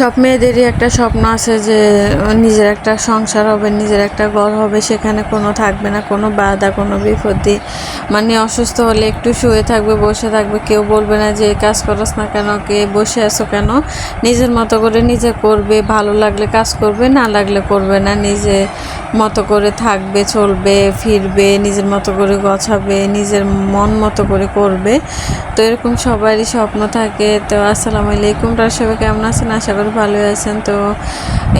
সব মেয়েদেরই একটা স্বপ্ন আছে যে, নিজের একটা সংসার হবে, নিজের একটা ঘর হবে, সেখানে কোনো থাকবে না, কোনো বাধা, কোনো বিপত্তি। মানে অসুস্থ হলে একটু শুয়ে থাকবে, বসে থাকবে, কেউ বলবে না যে কাজ করস না কেন, কে বসে আছো কেন? নিজের মতো করে নিজে করবে, ভালো লাগলে কাজ করবে, না লাগলে করবে না। নিজে মতো করে থাকবে, চলবে, ফিরবে, নিজের মতো করে গছাবে, নিজের মন মতো করে করবে। তো এরকম সবারই স্বপ্ন থাকে। তো আসসালামু আলাইকুম। তার কেমন আছেন? আশা করি ভালোই আছেন। তো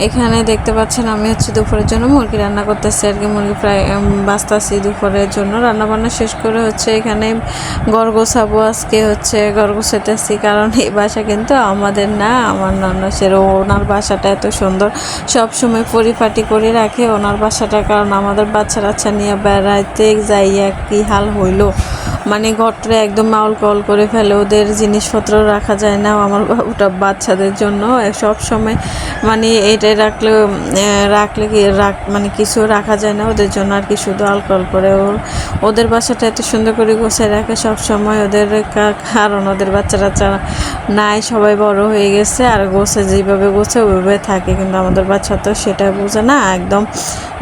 এখানে দেখতে পাচ্ছেন আমি হচ্ছে দুপুরের জন্য মুরগি রান্না করতেছি আর কি। মুরগি প্রায় বাঁচতেছি দুপুরের জন্য। রান্না বান্না শেষ করে হচ্ছে এখানে ঘর গোছাবো আজকে হচ্ছে ঘর গোছাতেছি কারণ এই বাসা কিন্তু আমাদের না, আমার ননসের ওনার বাসাটা এত সুন্দর। সব সময় পরিপাটি করে রাখে ওনার বাসাটা। কারণ আমাদের বাচ্চা কাচ্চা নিয়ে বেড়াইতে যাইয়া কি হাল হইল? মানে ঘরটা একদম মাউল কল করে ফেলে। ওদের জিনিসপত্র রাখা যায় না আমার বাবুটা বাচ্চাদের জন্য। সব সময়। মানে এটাই রাখলে রাখলে কি, রাখ মানে কিছু রাখা যায় না ওদের জন্য, আর কি শুধু আলকল করে ওর ওদের বাসাটা এত সুন্দর করে গোছায় রাখে সব সময়, ওদের কারণ ওদের বাচ্চা টাচ্চা নাই, সবাই বড় হয়ে গেছে, আর গোছে, যেভাবে গোছে, ওইভাবে থাকে। কিন্তু আমাদের বাচ্চা তো সেটা বোঝে না, একদম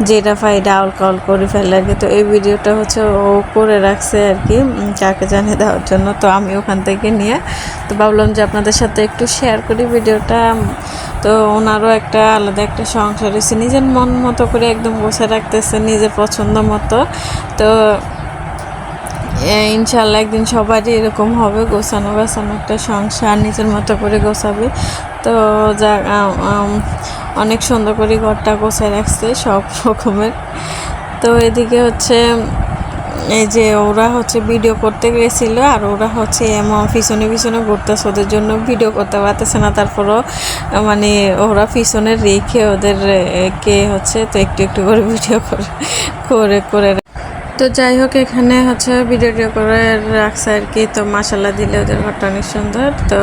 যেটা পাই ডাউল কল করে ফেলে। আর কি তো এই ভিডিওটা হচ্ছে ও করে রাখছে আর কি কাকে জানিয়ে দেওয়ার জন্য। তো আমি ওখান থেকে নিয়ে, তো ভাবলাম যে আপনাদের সাথে একটু শেয়ার করি ভিডিওটা। তো ওনারও একটা আলাদা একটা সংসার হয়েছে। নিজের মন মতো করে একদম বসে রাখতেছে নিজের পছন্দ মতো। তো ইনশাল্লাহ একদিন সবারই এরকম হবে, গোছানো গোছানো একটা সংসার নিজের মতো করে গোছাবে। তো যা অনেক সুন্দর করে ঘরটা গোছায় রাখছে সব রকমের। তো এদিকে হচ্ছে এই যে ওরা হচ্ছে ভিডিও করতে গেছিল আর ওরা হচ্ছে এমন পিছনে পিছনে ঘুরতেছে, ওদের জন্য ভিডিও করতে পারতেছে না। তারপরও মানে ওরা পিছনে রেখে ওদের কে হচ্ছে তো একটু একটু করে ভিডিও করে করে করে তো যাই হোক, এখানে হচ্ছে ভিডিও করে রাখছে আর কি। তো মাসাল্লাহ দিলে ওদের ঘরটা অনেক সুন্দর। তো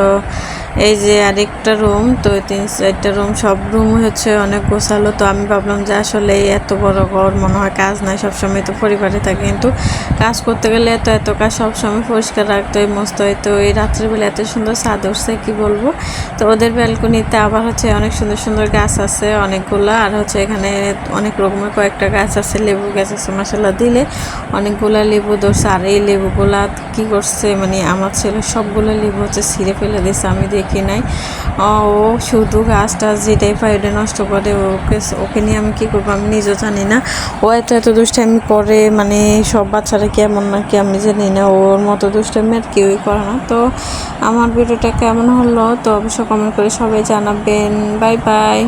এই যে আরেকটা রুম, তো তিন চারটা রুম, সব রুম হচ্ছে অনেক গোছালো। তো আমি ভাবলাম যে আসলে এত বড় ঘর মনে হয় কাজ নাই, সবসময় তো পরিবারে থাকে। কিন্তু কাজ করতে গেলে এত এত কাজ সবসময় পরিষ্কার রাখতে হয়, মস্ত হয়। তো এই রাত্রিবেলা এত সুন্দর ছাদ উঠছে, কি বলব? তো ওদের ব্যালকনিতে আবার হচ্ছে অনেক সুন্দর সুন্দর গাছ আছে, অনেকগুলা। আর হচ্ছে এখানে অনেক রকমের কয়েকটা গাছ আছে, লেবু গাছ আছে মশলা দিলে অনেকগুলা লেবু ধরছে। আর এই লেবুগুলা কি করছে মানে আমার ছেলে সবগুলো লেবু হচ্ছে ছিঁড়ে ফেলে দিয়েছে আমি দেখি নাই। ও শুধু গাছ টাছ যেটাই পাই ওটা নষ্ট করে, ওকে ওকে নিয়ে আমি কী করব আমি নিজেও জানি না। ও এত এত দুষ্টামি করে মানে সব বাচ্চারা কেমন নাকি আমি জানি না। ওর মতো দুষ্টামি আর কেউই করে না। তো আমার ভিডিওটা কেমন হলো? তো অবশ্যই কমেন্ট করে সবাই জানাবেন। Bye bye.